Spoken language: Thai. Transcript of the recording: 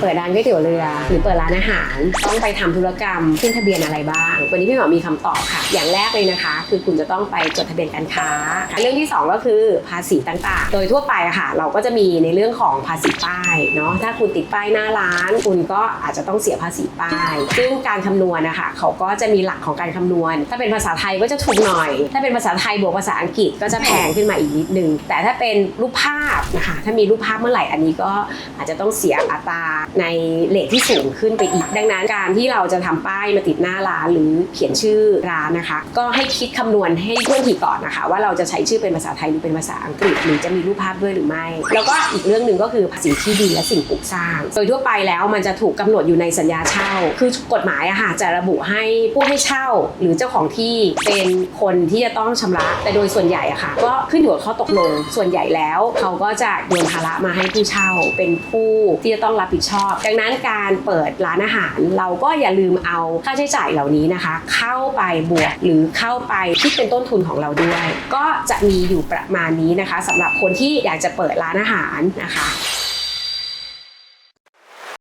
เปิดร้านก๋วยเตี๋ยวเรือ หรือเปิดร้านอาหาร ต้องไปทำธุรกรรมขึ้นทะเบียนอะไรบ้าง วันนี้พี่หมอมีคำตอบค่ะ อย่างแรกเลยนะคะ คือคุณจะต้องไปจดทะเบียนการค้า เรื่องที่สองก็คือภาษีต่างๆ โดยทั่วไปอะค่ะ เราก็จะมีในเรื่องของภาษีป้ายเนาะถ้าคุณติดป้ายหน้าร้าน คุณก็อาจจะต้องเสียภาษีป้าย ซึ่งการคำนวณนะคะเขาก็จะมีหลักของการคำนวณ ถ้าเป็นภาษาไทยก็จะถูกหน่อย ถ้าเป็นภาษาไทยบวกภาษาอังกฤษก็จะแพงขึ้นมาอีกนิดนึงแต่ถ้าเป็นรูปภาพนะคะถ้ามีรูปภาพเมื่อไหร่อันนี้ก็อาจจะต้องเสียอัตราในเลทที่สูงขึ้นไปอีก ดังนั้นการที่เราจะทำป้ายมาติดหน้าร้านหรือเขียนชื่อร้านนะคะ ก็ให้คิดคำนวณให้ท่วนทีก่อนนะคะ ว่าเราจะใช้ชื่อเป็นภาษาไทยหรือเป็นภาษาอังกฤษหรือจะมีรูปภาพด้วยหรือไม่ แล้วก็อีกเรื่องหนึ่งก็คือภาษีที่ดินและสิ่งปลูกสร้าง โดยทั่วไปแล้วมันจะถูกกำหนดอยู่ในสัญญาเช่า คือกฎหมายอะค่ะจะระบุให้ผู้ให้เช่า หรือเจ้าของที่เป็นคนที่จะต้องชำระ แต่โดยส่วนใหญ่อะค่ะ ก็ขึ้นอยู่กับข้อตกลงส่วนใหญ่แล้ว เขาก็จะโยนภาระมาให้ผู้เช่าเป็นผู้ที่จะต้องรับผิดชอบอบดังนั้นการเปิดร้านอาหาร เราก็อย่าลืมเอาค่าใช้จ่ายเหล่านี้นะคะ เข้าไปบวกหรือเข้าไปคิดเป็นต้นทุนของเราด้วย ก็จะมีอยู่ประมาณนี้นะคะสำหรับคนที่อยากจะเปิดร้านอาหารนะคะ